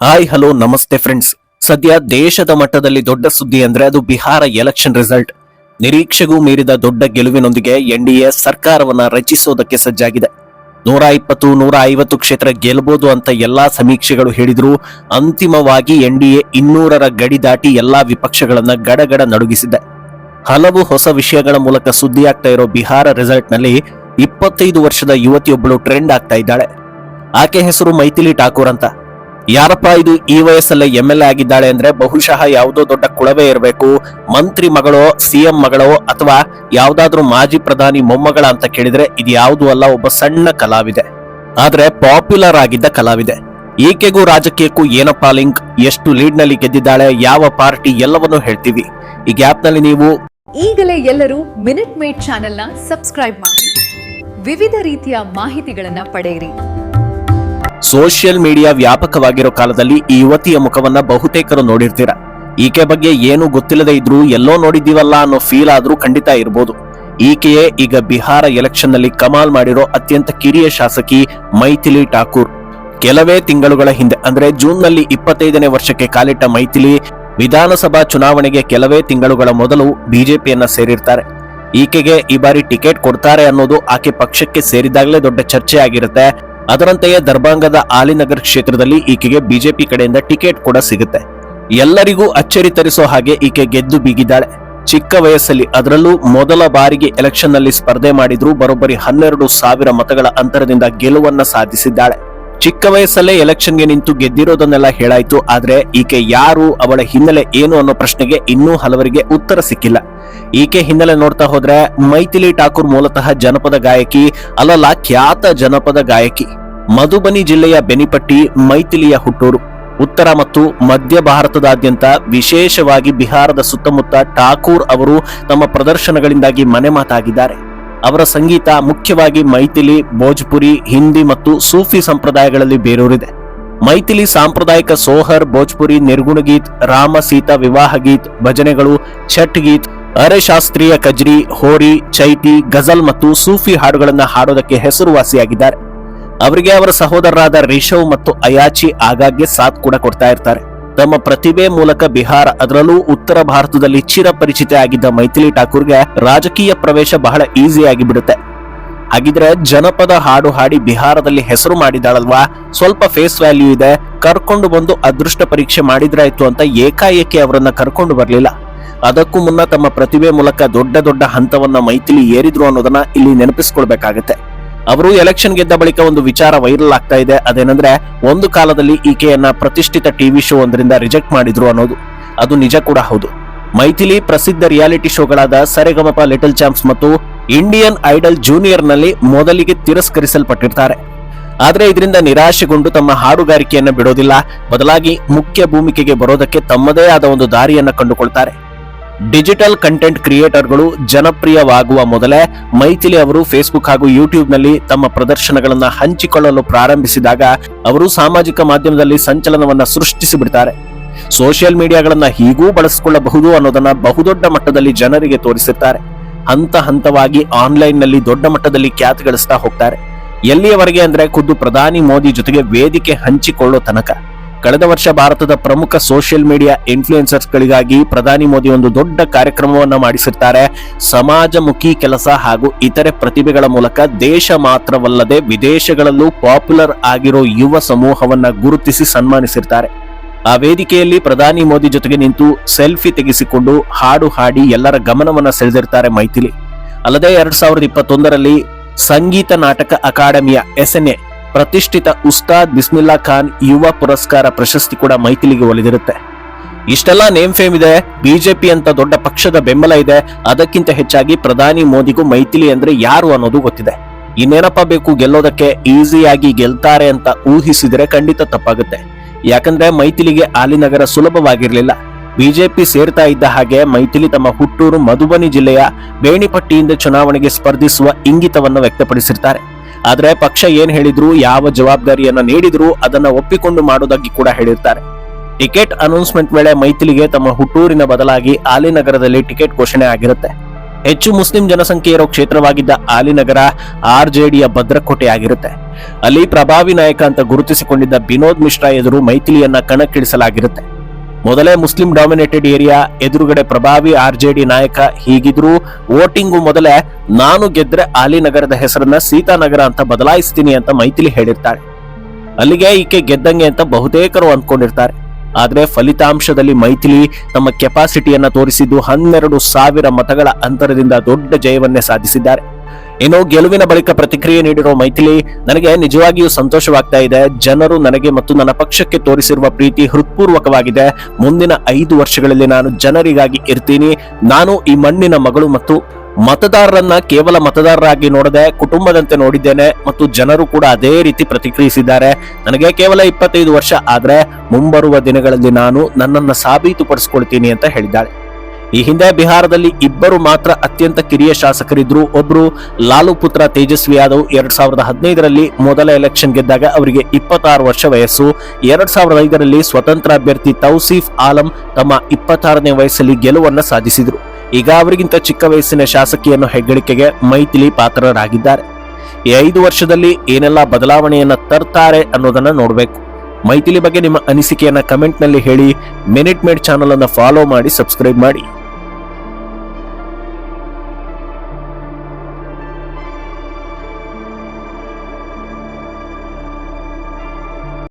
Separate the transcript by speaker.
Speaker 1: Hi hello ನಮಸ್ತೆ friends ಸದ್ಯ ದೇಶದ ಮಟ್ಟದಲ್ಲಿ ದೊಡ್ಡ ಸುದ್ದಿ ಅಂದ್ರೆ ಅದು ಬಿಹಾರ ಎಲೆಕ್ಷನ್ ರಿಸಲ್ಟ್ ನಿರೀಕ್ಷೆಗೂ ಮೀರಿದ ದೊಡ್ಡ ಗೆಲುವಿನೊಂದಿಗೆ ಎನ್ಡಿಎ ಸರ್ಕಾರವನ್ನ ರಚಿಸೋದಕ್ಕೆ ಸಜ್ಜಾಗಿದೆ. ನೂರ ಇಪ್ಪತ್ತು, ನೂರ ಐವತ್ತು ಕ್ಷೇತ್ರ ಗೆಲ್ಲಬಹುದು ಅಂತ ಎಲ್ಲಾ ಸಮೀಕ್ಷೆಗಳು ಹೇಳಿದ್ರು. ಅಂತಿಮವಾಗಿ ಎನ್ಡಿಎ ಇನ್ನೂರರ ಗಡಿ ದಾಟಿ ಎಲ್ಲಾ ವಿಪಕ್ಷಗಳನ್ನ ಗಡಗಡ ನಡುಗಿಸಿದೆ. ಹಲವು ಹೊಸ ವಿಷಯಗಳ ಮೂಲಕ ಸುದ್ದಿಯಾಗ್ತಾ ಇರೋ ಬಿಹಾರ ರಿಸಲ್ಟ್ನಲ್ಲಿ ಇಪ್ಪತ್ತೈದು ವರ್ಷದ ಯುವತಿಯೊಬ್ಬಳು ಟ್ರೆಂಡ್ ಆಗ್ತಾ ಇದ್ದಾಳೆ. ಆಕೆ ಹೆಸರು ಮೈಥಿಲಿ ಠಾಕೂರ್ ಅಂತ. ಯಾರಪ್ಪ ಇದು ಈ ವಯಸ್ಸಲ್ಲೇ ಎಂ ಎಲ್ ಎ ಆಗಿದ್ದಾಳೆ ಅಂದ್ರೆ ಬಹುಶಃ ಯಾವುದೋ ದೊಡ್ಡ ಕುಳವೇ ಇರಬೇಕು. ಮಂತ್ರಿ ಮಗಳೋ ಸಿಎಂ ಮಗಳೋ ಅಥವಾ ಯಾವ್ದಾದ್ರೂ ಮಾಜಿ ಪ್ರಧಾನಿ ಮೊಮ್ಮಗಳ ಅಂತ ಕೇಳಿದ್ರೆ ಇದು ಯಾವುದು ಅಲ್ಲ, ಒಬ್ಬ ಸಣ್ಣ ಕಲಾವಿದೆ. ಆದ್ರೆ ಪಾಪ್ಯುಲರ್ ಆಗಿದ್ದ ಕಲಾವಿದೆ. ಈಕೆಗೂ ರಾಜಕೀಯಕ್ಕೂ ಏನಪ್ಪ ಲಿಂಕ್? ಎಷ್ಟು ಲೀಡ್ನಲ್ಲಿ ಗೆದ್ದಿದ್ದಾಳೆ, ಯಾವ ಪಾರ್ಟಿ ಎಲ್ಲವನ್ನೂ ಹೇಳ್ತೀವಿ. ಈ ಗ್ಯಾಪ್ನಲ್ಲಿ ನೀವು
Speaker 2: ಈಗಲೇ ಎಲ್ಲರೂ ಮಿನಿಟ್ ಮೇಡ್ನ ಸಬ್ಸ್ಕ್ರೈಬ್ ಮಾಡಿ. ವಿವಿಧ ರೀತಿಯ ಮಾಹಿತಿಗಳನ್ನ ಪಡೆಯಿರಿ.
Speaker 1: ಸೋಷಿಯಲ್ ಮೀಡಿಯಾ ವ್ಯಾಪಕವಾಗಿರೋ ಕಾಲದಲ್ಲಿ ಈ ಯುವತಿಯ ಮುಖವನ್ನ ಬಹುತೇಕರು ನೋಡಿರ್ತೀರ. ಈಕೆ ಬಗ್ಗೆ ಏನು ಗೊತ್ತಿಲ್ಲದೆ ಇದ್ರೂ ಎಲ್ಲೋ ನೋಡಿದ್ದೀವಲ್ಲ ಅನ್ನೋ ಫೀಲ್ ಆದ್ರೂ ಖಂಡಿತ ಇರ್ಬೋದು. ಈಕೆಯೇ ಈಗ ಬಿಹಾರ ಎಲೆಕ್ಷನ್ನಲ್ಲಿ ಕಮಾಲ್ ಮಾಡಿರೋ ಅತ್ಯಂತ ಕಿರಿಯ ಶಾಸಕಿ ಮೈಥಿಲಿ ಠಾಕೂರ್. ಕೆಲವೇ ತಿಂಗಳುಗಳ ಹಿಂದೆ, ಅಂದ್ರೆ ಜೂನ್ನಲ್ಲಿ ಇಪ್ಪತ್ತೈದನೇ ವರ್ಷಕ್ಕೆ ಕಾಲಿಟ್ಟ ಮೈಥಿಲಿ ವಿಧಾನಸಭಾ ಚುನಾವಣೆಗೆ ಕೆಲವೇ ತಿಂಗಳುಗಳ ಮೊದಲು ಬಿಜೆಪಿಯನ್ನ ಸೇರಿರ್ತಾರೆ. ಈಕೆಗೆ ಈ ಬಾರಿ ಟಿಕೆಟ್ ಕೊಡ್ತಾರೆ ಅನ್ನೋದು ಆಕೆ ಪಕ್ಷಕ್ಕೆ ಸೇರಿದಾಗಲೇ ದೊಡ್ಡ ಚರ್ಚೆ ಆಗಿರುತ್ತೆ ಅದರಂತೆಯೇ ದರ್ಭಾಂಗದ ಆಲಿನಗರ್ ಕ್ಷೇತ್ರದಲ್ಲಿ ಈಕೆಗೆ ಬಿಜೆಪಿ ಕಡೆಯಿಂದ ಟಿಕೆಟ್ ಕೂಡ ಸಿಗುತ್ತೆ. ಎಲ್ಲರಿಗೂ ಅಚ್ಚರಿ ತರಿಸೋ ಹಾಗೆ ಈಕೆ ಗೆದ್ದು ಬೀಗಿದ್ದಾಳೆ ಚಿಕ್ಕ ವಯಸ್ಸಲ್ಲಿ ಅದರಲ್ಲೂ ಮೊದಲ ಬಾರಿಗೆ ಎಲೆಕ್ಷನ್ನಲ್ಲಿ ಸ್ಪರ್ಧೆ ಮಾಡಿದ್ರು ಬರೋಬ್ಬರಿ ಹನ್ನೆರಡು ಸಾವಿರ ಮತಗಳ ಅಂತರದಿಂದ ಗೆಲುವನ್ನ ಸಾಧಿಸಿದ್ದಾಳೆ. ಚಿಕ್ಕ ವಯಸ್ಸಲ್ಲೇ ಎಲೆಕ್ಷನ್ಗೆ ನಿಂತು ಗೆದ್ದಿರೋದನ್ನೆಲ್ಲ ಹೇಳಾಯ್ತು. ಆದ್ರೆ ಈಕೆ ಯಾರು, ಅವಳ ಹಿನ್ನೆಲೆ ಏನು ಅನ್ನೋ ಪ್ರಶ್ನೆಗೆ ಇನ್ನೂ ಹಲವರಿಗೆ ಉತ್ತರ ಸಿಕ್ಕಿಲ್ಲ. ಈಕೆ ಹಿನ್ನೆಲೆ ನೋಡ್ತಾ ಹೋದ್ರೆ ಮೈಥಿಲಿ ಠಾಕೂರ್ ಮೂಲತಃ ಜನಪದ ಗಾಯಕಿ ಅಲ್ಲಲ್ಲ ಖ್ಯಾತ ಜನಪದ ಗಾಯಕಿ. ಮಧುಬನಿ ಜಿಲ್ಲೆಯ ಬೆನಿಪಟ್ಟಿ, ಮೈಥಿಲಿಯ ಹುಟ್ಟೂರು. ಉತ್ತರ ಮತ್ತು ಮಧ್ಯ ಭಾರತದಾದ್ಯಂತ ವಿಶೇಷವಾಗಿ ಬಿಹಾರದ ಸುತ್ತಮುತ್ತ ಠಾಕೂರ್ ಅವರು ತಮ್ಮ ಪ್ರದರ್ಶನಗಳಿಂದಾಗಿ ಮನೆ ಮಾತಾಗಿದ್ದಾರೆ. ಅವರ ಸಂಗೀತ ಮುಖ್ಯವಾಗಿ ಮೈಥಿಲಿ, ಭೋಜ್ಪುರಿ, ಹಿಂದಿ ಮತ್ತು ಸೂಫಿ ಸಂಪ್ರದಾಯಗಳಲ್ಲಿ ಬೇರೂರಿದೆ. ಮೈಥಿಲಿ ಸಾಂಪ್ರದಾಯಿಕ ಸೋಹರ್, ಭೋಜ್ಪುರಿ, ನಿರ್ಗುಣ ಗೀತ್, ರಾಮ ಸೀತಾ ವಿವಾಹ ಗೀತ್, ಭಜನೆಗಳು, ಛಟ್ ಗೀತ್, ಅರೆ ಶಾಸ್ತ್ರೀಯ ಕಜ್ರಿ, ಹೋರಿ, ಚೈತಿ, ಗಜಲ್ ಮತ್ತು ಸೂಫಿ ಹಾಡುಗಳನ್ನು ಹಾಡೋದಕ್ಕೆ ಹೆಸರುವಾಸಿಯಾಗಿದ್ದಾರೆ. ಅವರಿಗೆ ಅವರ ಸಹೋದರರಾದ ರಿಷವ್ ಮತ್ತು ಅಯಾಚಿ ಆಗಾಗ್ಗೆ ಸಾಥ್ ಕೂಡ ಕೊಡ್ತಾ ಇರ್ತಾರೆ. ತಮ್ಮ ಪ್ರತಿಭೆ ಮೂಲಕ ಬಿಹಾರ, ಅದರಲ್ಲೂ ಉತ್ತರ ಭಾರತದಲ್ಲಿ ಚಿರಪರಿಚಿತ ಆಗಿದ್ದ ಮೈಥಿಲಿ ಠಾಕೂರ್ಗೆ ರಾಜಕೀಯ ಪ್ರವೇಶ ಬಹಳ ಈಸಿ ಆಗಿಬಿಡುತ್ತೆ ಹಾಗಿದ್ರೆ ಜನಪದ ಹಾಡು ಹಾಡಿ ಬಿಹಾರದಲ್ಲಿ ಹೆಸರು ಮಾಡಿದಾಳಲ್ವಾ ಸ್ವಲ್ಪ ಫೇಸ್ ವ್ಯಾಲ್ಯೂ ಇದೆ. ಕರ್ಕೊಂಡು ಬಂದು ಅದೃಷ್ಟ ಪರೀಕ್ಷೆ ಮಾಡಿದ್ರಾಯ್ತು ಅಂತ ಏಕಾಏಕಿ ಅವರನ್ನ ಕರ್ಕೊಂಡು ಬರಲಿಲ್ಲ. ಅದಕ್ಕೂ ಮುನ್ನ ತಮ್ಮ ಪ್ರತಿಭೆ ಮೂಲಕ ದೊಡ್ಡ ದೊಡ್ಡ ಹಂತವನ್ನ ಮೈಥಿಲಿ ಏರಿದ್ರು ಅನ್ನೋದನ್ನ ಇಲ್ಲಿ ನೆನಪಿಸ್ಕೊಳ್ಬೇಕಾಗತ್ತೆ. ಅವರು ಎಲೆಕ್ಷನ್ ಗೆದ್ದ ಬಳಿಕ ಒಂದು ವಿಚಾರ ವೈರಲ್ ಆಗ್ತಾ ಇದೆ. ಅದೇನಂದ್ರೆ, ಒಂದು ಕಾಲದಲ್ಲಿ ಈಕೆಯನ್ನ ಪ್ರತಿಷ್ಠಿತ ಟಿವಿ ಶೋ ಒಂದರಿಂದ ರಿಜೆಕ್ಟ್ ಮಾಡಿದ್ರು ಅನ್ನೋದು. ಅದು ನಿಜ ಕೂಡ ಹೌದು. ಮೈಥಿಲಿ ಪ್ರಸಿದ್ಧ ರಿಯಾಲಿಟಿ ಶೋಗಳಾದ ಸರೆಗಮಪ ಲಿಟಲ್ ಚಾಂಪ್ಸ್ ಮತ್ತು ಇಂಡಿಯನ್ ಐಡಲ್ ಜೂನಿಯರ್ನಲ್ಲಿ ಮೊದಲಿಗೆ ತಿರಸ್ಕರಿಸಲ್ಪಟ್ಟಿರ್ತಾರೆ. ಆದ್ರೆ ಇದರಿಂದ ನಿರಾಶೆಗೊಂಡು ತಮ್ಮ ಹಾಡುಗಾರಿಕೆಯನ್ನು ಬಿಡೋದಿಲ್ಲ. ಬದಲಾಗಿ ಮುಖ್ಯ ಭೂಮಿಕೆಗೆ ಬರೋದಕ್ಕೆ ತಮ್ಮದೇ ಆದ ಒಂದು ದಾರಿಯನ್ನು ಕಂಡುಕೊಳ್ತಾರೆ. ಡಿಜಿಟಲ್ ಕಂಟೆಂಟ್ ಕ್ರಿಯೇಟರ್ಗಳು ಜನಪ್ರಿಯವಾಗುವ ಮೊದಲೇ ಮೈಥಿಲಿ ಅವರು ಫೇಸ್ಬುಕ್ ಹಾಗೂ ಯೂಟ್ಯೂಬ್ನಲ್ಲಿ ತಮ್ಮ ಪ್ರದರ್ಶನಗಳನ್ನು ಹಂಚಿಕೊಳ್ಳಲು ಪ್ರಾರಂಭಿಸಿದಾಗ ಅವರು ಸಾಮಾಜಿಕ ಮಾಧ್ಯಮದಲ್ಲಿ ಸಂಚಲನವನ್ನು ಸೃಷ್ಟಿಸಿಬಿಡ್ತಾರೆ. ಸೋಷಿಯಲ್ ಮೀಡಿಯಾಗಳನ್ನ ಹೀಗೂ ಬಳಸಿಕೊಳ್ಳಬಹುದು ಅನ್ನೋದನ್ನ ಬಹುದೊಡ್ಡ ಮಟ್ಟದಲ್ಲಿ ಜನರಿಗೆ ತೋರಿಸುತ್ತಾರೆ ಹಂತ ಹಂತವಾಗಿ ಆನ್ಲೈನ್ನಲ್ಲಿ ದೊಡ್ಡ ಮಟ್ಟದಲ್ಲಿ ಖ್ಯಾತಿ ಗಳಿಸ್ತಾ ಹೋಗ್ತಾರೆ. ಎಲ್ಲಿಯವರೆಗೆ ಅಂದ್ರೆ ಖುದ್ದು ಪ್ರಧಾನಿ ಮೋದಿ ಜೊತೆಗೆ ವೇದಿಕೆ ಹಂಚಿಕೊಳ್ಳೋ ತನಕ. ಕಳೆದ ವರ್ಷ ಭಾರತದ ಪ್ರಮುಖ ಸೋಷಿಯಲ್ ಮೀಡಿಯಾ ಇನ್ಫ್ಲೂಯೆನ್ಸರ್ಸ್ ಗಳಿಗಾಗಿ ಪ್ರಧಾನಿ ಮೋದಿ ಒಂದು ದೊಡ್ಡ ಕಾರ್ಯಕ್ರಮವನ್ನು ಮಾಡಿಸಿರ್ತಾರೆ. ಸಮಾಜಮುಖಿ ಕೆಲಸ ಹಾಗೂ ಇತರೆ ಪ್ರತಿಭೆಗಳ ಮೂಲಕ ದೇಶ ಮಾತ್ರವಲ್ಲದೆ ವಿದೇಶಗಳಲ್ಲೂ ಪಾಪ್ಯುಲರ್ ಆಗಿರೋ ಯುವ ಸಮೂಹವನ್ನ ಗುರುತಿಸಿ ಸನ್ಮಾನಿಸಿರ್ತಾರೆ. ಆ ವೇದಿಕೆಯಲ್ಲಿ ಪ್ರಧಾನಿ ಮೋದಿ ಜೊತೆಗೆ ನಿಂತು ಸೆಲ್ಫಿ ತೆಗೆಸಿಕೊಂಡು ಹಾಡು ಹಾಡಿ ಎಲ್ಲರ ಗಮನವನ್ನ ಸೆಳೆದಿರ್ತಾರೆ ಮೈಥಿಲಿ. ಅಲ್ಲದೆ ಎರಡ್ ಸಾವಿರದ ಇಪ್ಪತ್ತೊಂದರಲ್ಲಿ ಸಂಗೀತ ನಾಟಕ ಅಕಾಡೆಮಿಯ ಎಸ್ಎನ್ಎ ಪ್ರತಿಷ್ಠಿತ ಉಸ್ತಾದ್ ಬಿಸ್ಮಿಲ್ಲಾ ಖಾನ್ ಯುವ ಪುರಸ್ಕಾರ ಪ್ರಶಸ್ತಿ ಕೂಡ ಮೈಥಿಲಿಗೆ ಒಲಿದಿರುತ್ತೆ. ಇಷ್ಟೆಲ್ಲ ನೇಮ್ ಫೇಮ್ ಇದೆ, ಬಿಜೆಪಿ ಅಂತ ದೊಡ್ಡ ಪಕ್ಷದ ಬೆಂಬಲ ಇದೆ, ಅದಕ್ಕಿಂತ ಹೆಚ್ಚಾಗಿ ಪ್ರಧಾನಿ ಮೋದಿಗೂ ಮೈಥಿಲಿ ಅಂದ್ರೆ ಯಾರು ಅನ್ನೋದು ಗೊತ್ತಿದೆ. ಇನ್ನೇನಪ್ಪ ಬೇಕು ಗೆಲ್ಲೋದಕ್ಕೆ, ಈಸಿಯಾಗಿ ಗೆಲ್ತಾರೆ ಅಂತ ಊಹಿಸಿದ್ರೆ ಖಂಡಿತ ತಪ್ಪಾಗುತ್ತೆ. ಯಾಕಂದ್ರೆ ಮೈಥಿಲಿಗೆ ಆಲಿನಗರ ಸುಲಭವಾಗಿರ್ಲಿಲ್ಲ. ಬಿಜೆಪಿ ಸೇರ್ತಾ ಇದ್ದ ಹಾಗೆ ಮೈಥಿಲಿ ತಮ್ಮ ಹುಟ್ಟೂರು ಮಧುಬನಿ ಜಿಲ್ಲೆಯ ಬೇಣಿಪಟ್ಟಿಯಿಂದ ಚುನಾವಣೆಗೆ ಸ್ಪರ್ಧಿಸುವ ಇಂಗಿತವನ್ನು ವ್ಯಕ್ತಪಡಿಸಿರ್ತಾರೆ. ಆದ್ರೆ ಪಕ್ಷ ಏನ್ ಹೇಳಿದ್ರು, ಯಾವ ಜವಾಬ್ದಾರಿಯನ್ನ ನೀಡಿದ್ರು ಅದನ್ನ ಒಪ್ಪಿಕೊಂಡು ಮಾಡೋದಾಗಿ ಕೂಡ ಹೇಳಿರ್ತಾರೆ. ಟಿಕೆಟ್ ಅನೌನ್ಸ್ಮೆಂಟ್ ವೇಳೆ ಮೈಥಿಲಿಗೆ ತಮ್ಮ ಹುಟ್ಟೂರಿನ ಬದಲಾಗಿ ಆಲಿನಗರದಲ್ಲಿ ಟಿಕೆಟ್ ಘೋಷಣೆ ಆಗಿರುತ್ತೆ. ಹೆಚ್ಚು ಮುಸ್ಲಿಂ ಜನಸಂಖ್ಯೆ ಇರೋ ಕ್ಷೇತ್ರವಾಗಿದ್ದ ಆಲಿನಗರ ಆರ್ಜೆಡಿಯ ಭದ್ರಕೋಟೆ ಆಗಿರುತ್ತೆ ಅಲ್ಲಿ ಪ್ರಭಾವಿ ನಾಯಕ ಅಂತ ಗುರುತಿಸಿಕೊಂಡಿದ್ದ ವಿನೋದ್ ಮಿಶ್ರಾ ಎದುರು ಮೈಥಿಲಿಯನ್ನ ಕಣಕ್ಕಿಳಿಸಲಾಗಿರುತ್ತೆ. ಮೊದಲೇ ಮುಸ್ಲಿಂ ಡಾಮಿನೇಟೆಡ್ ಏರಿಯಾ ಎದುರುಗಡೆ ಪ್ರಭಾವಿ ಆರ್ಜೆಡಿ ನಾಯಕ ಹೀಗಿದ್ರು. ವೋಟಿಂಗು ಮೊದಲೇ ನಾನು ಗೆದ್ರೆ ಆಲಿನಗರದ ಹೆಸರನ್ನ ಸೀತಾನಗರ ಅಂತ ಬದಲಾಯಿಸ್ತೀನಿ ಅಂತ ಮೈಥಿಲಿ ಹೇಳಿರ್ತಾಳೆ. ಅಲ್ಲಿಗೆ ಈಕೆ ಗೆದ್ದಂಗೆ ಅಂತ ಬಹುತೇಕರು ಅಂದ್ಕೊಂಡಿರ್ತಾರೆ. ಆದ್ರೆ ಫಲಿತಾಂಶದಲ್ಲಿ ಮೈಥಿಲಿ ತಮ್ಮ ಕೆಪಾಸಿಟಿಯನ್ನ ತೋರಿಸಿದ್ದು ಹನ್ನೆರಡು ಸಾವಿರ ಮತಗಳ ಅಂತರದಿಂದ ದೊಡ್ಡ ಜಯವನ್ನೇ ಸಾಧಿಸಿದ್ದಾರೆ. ಇನ್ನು ಗೆಲುವಿನ ಬಳಿಕ ಪ್ರತಿಕ್ರಿಯೆ ನೀಡಿರೋ ಮೈಥಿಲಿ, ನನಗೆ ನಿಜವಾಗಿಯೂ ಸಂತೋಷವಾಗ್ತಾ ಇದೆ. ಜನರು ನನಗೆ ಮತ್ತು ನನ್ನ ಪಕ್ಷಕ್ಕೆ ತೋರಿಸಿರುವ ಪ್ರೀತಿ ಹೃತ್ಪೂರ್ವಕವಾಗಿದೆ. ಮುಂದಿನ ಐದು ವರ್ಷಗಳಲ್ಲಿ ನಾನು ಜನರಿಗಾಗಿ ಇರ್ತೀನಿ. ನಾನು ಈ ಮಣ್ಣಿನ ಮಗಳು ಮತ್ತು ಮತದಾರರನ್ನ ಕೇವಲ ಮತದಾರರಾಗಿ ನೋಡದೆ ಕುಟುಂಬದಂತೆ ನೋಡಿದ್ದೇನೆ ಮತ್ತು ಜನರು ಕೂಡ ಅದೇ ರೀತಿ ಪ್ರತಿಕ್ರಿಯಿಸಿದ್ದಾರೆ. ನನಗೆ ಕೇವಲ ಇಪ್ಪತ್ತೈದು ವರ್ಷ ಆದ್ರೆ ಮುಂಬರುವ ದಿನಗಳಲ್ಲಿ ನಾನು ನನ್ನನ್ನು ಸಾಬೀತುಪಡಿಸಿಕೊಳ್ತೀನಿ ಅಂತ ಹೇಳಿದ್ದಾಳೆ. ಈ ಹಿಂದೆ ಬಿಹಾರದಲ್ಲಿ ಇಬ್ಬರು ಮಾತ್ರ ಅತ್ಯಂತ ಕಿರಿಯ ಶಾಸಕರಿದ್ರು ಒಬ್ರು ಲಾಲು ಪುತ್ರ ತೇಜಸ್ವಿ ಯಾದವ್ ಎರಡ್ ಸಾವಿರದ ಹದಿನೈದರಲ್ಲಿ ಮೊದಲ ಎಲೆಕ್ಷನ್ ಗೆದ್ದಾಗ ಅವರಿಗೆ ಇಪ್ಪತ್ತಾರು ವರ್ಷ ವಯಸ್ಸು. ಎರಡ್ ಸಾವಿರದ ಐದರಲ್ಲಿ ಸ್ವತಂತ್ರ ಅಭ್ಯರ್ಥಿ ತೌಸೀಫ್ ಆಲಂ ತಮ್ಮ ಇಪ್ಪತ್ತಾರನೇ ವಯಸ್ಸಲ್ಲಿ ಗೆಲುವನ್ನು ಸಾಧಿಸಿದ್ರು. ಈಗ ಅವರಿಗಿಂತ ಚಿಕ್ಕ ವಯಸ್ಸಿನ ಶಾಸಕಿಯನ್ನು ಹೆಗ್ಗಳಿಕೆಗೆ ಮೈಥಿಲಿ ಪಾತ್ರರಾಗಿದ್ದಾರೆ. ಈ ಐದು ವರ್ಷದಲ್ಲಿ ಏನೆಲ್ಲ ಬದಲಾವಣೆಯನ್ನ ತರ್ತಾರೆ ಅನ್ನೋದನ್ನ ನೋಡಬೇಕು. ಮೈಥಿಲಿ ಬಗ್ಗೆ ನಿಮ್ಮ ಅನಿಸಿಕೆಯನ್ನ ಕಮೆಂಟ್ನಲ್ಲಿ ಹೇಳಿ, ಮಿನಿಟ್ ಮೇಡ್ ಚಾನಲ್ ಅನ್ನು ಫಾಲೋ ಮಾಡಿ, ಸಬ್ಸ್ಕ್ರೈಬ್ ಮಾಡಿ.